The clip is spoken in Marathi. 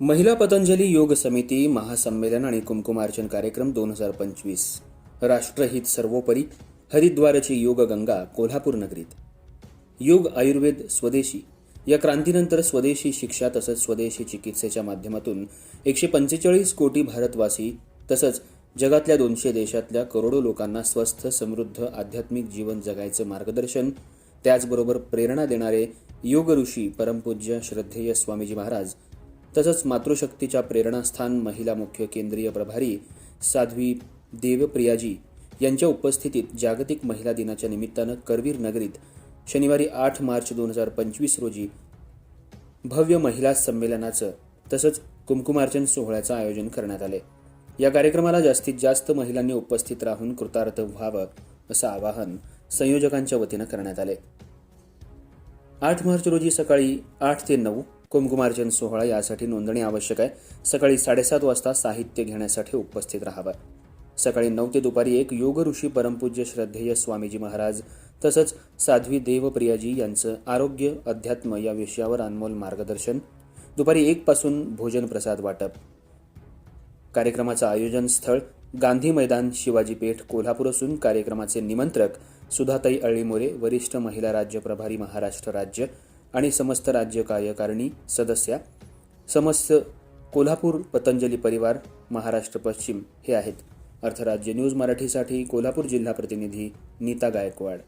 महिला पतंजली योग समिती महासंमेलन आणि कुमकुमार्चन कार्यक्रम दोन हजार पंचवीस. राष्ट्रहित सर्वोपरी हरिद्वारची योग गंगा कोल्हापूर नगरीत. योग आयुर्वेद स्वदेशी. या क्रांतीनंतर स्वदेशी शिक्षा तसंच स्वदेशी चिकित्सेच्या माध्यमातून एकशे पंचेचाळीस कोटी भारतवासी तसंच जगातल्या दोनशे देशातल्या करोडो लोकांना स्वस्थ समृद्ध आध्यात्मिक जीवन जगायचं मार्गदर्शन त्याचबरोबर प्रेरणा देणारे योग ऋषी परमपूज्य श्रद्धेय स्वामीजी महाराज तसंच मातृशक्तीच्या प्रेरणास्थान महिला मुख्य केंद्रीय प्रभारी साध्वी देवप्रियाजी यांच्या उपस्थितीत जागतिक महिला दिनाच्या निमित्तानं करवीर नगरीत शनिवारी आठ मार्च दोन हजार पंचवीस रोजी भव्य महिला संमेलनाचं तसंच कुमकुमार्जन सोहळ्याचं आयोजन करण्यात आले. या कार्यक्रमाला जास्तीत जास्त महिलांनी उपस्थित राहून कृतार्थ व्हावं असं आवाहन संयोजकांच्या वतीनं करण्यात आले. आठ मार्च रोजी सकाळी आठ ते नऊ कुमकुमार्जन सोहळा यासाठी नोंदणी आवश्यक आहे. सकाळी साडेसात वाजता साहित्य घेण्यासाठी उपस्थित राहावं. सकाळी नऊ ते दुपारी एक योग ऋषी परमपूज्य श्रद्धेय स्वामीजी महाराज तसंच साध्वी देवप्रियाजी यांचं आरोग्य अध्यात्म या विषयावर अनमोल मार्गदर्शन. दुपारी एक पासून भोजन प्रसाद वाटप. कार्यक्रमाचं आयोजन स्थळ गांधी मैदान शिवाजी पेठ कोल्हापूर असून कार्यक्रमाचे निमंत्रक सुधाताई अळीमोरे वरिष्ठ महिला राज्य प्रभारी महाराष्ट्र राज्य आणि समस्त राज्य कार्यकारिणी सदस्या समस्त कोल्हापूर पतंजली परिवार महाराष्ट्र पश्चिम हे आहेत. अर्थराज्य न्यूज मराठीसाठी कोल्हापूर जिल्हा प्रतिनिधी नीता गायकवाड.